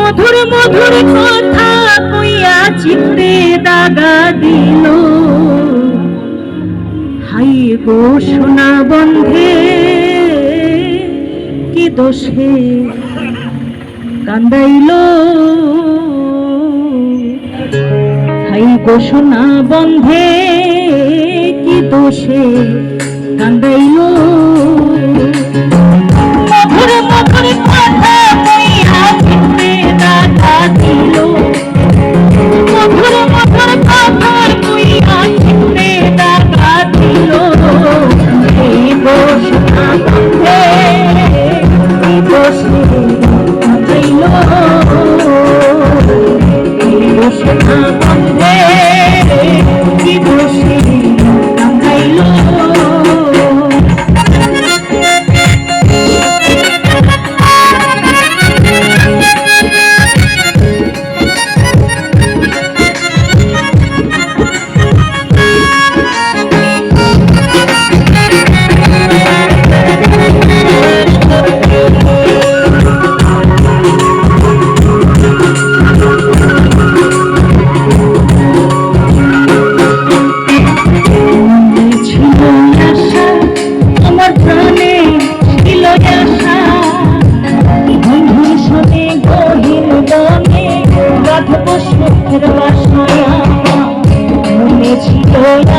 মধুর মধুর কথা কইয়া চিত্তে দাগা দিল। হাই গো সোনা বন্ধে, কি দোষে কান্দাইল? হাই গো সোনা বন্ধে, কি দোষে কান্দাইল? ছিল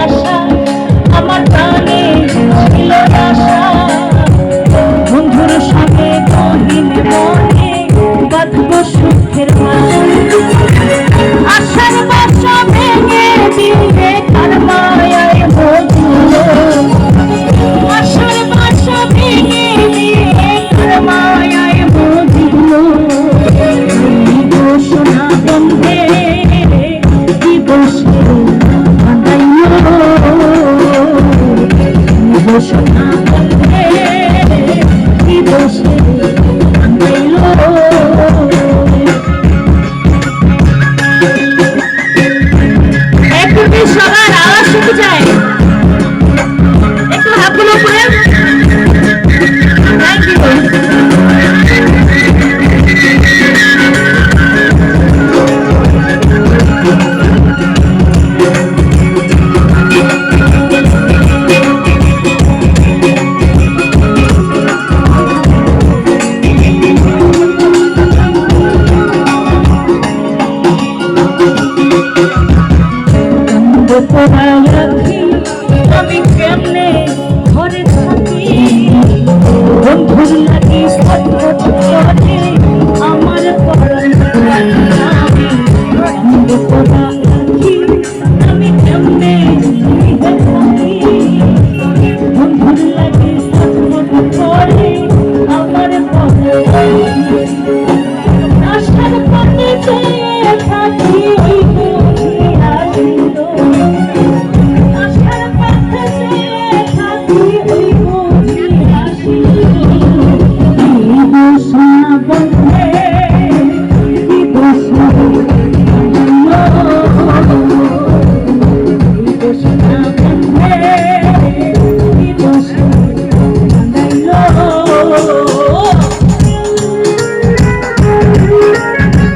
আশা, আমার প্রাণে ছিল আশা। সুখের আশার বাসা ভেঙে দিলে কার মায়ায় বজুল আশার বসে বাঁধাইল পোড়া রাখি আমি কেমনে ঘরে থাকি বন্ধুর লাগি পথে আমার পড়া পোড়া রাখি আমি কেমনে Thank you.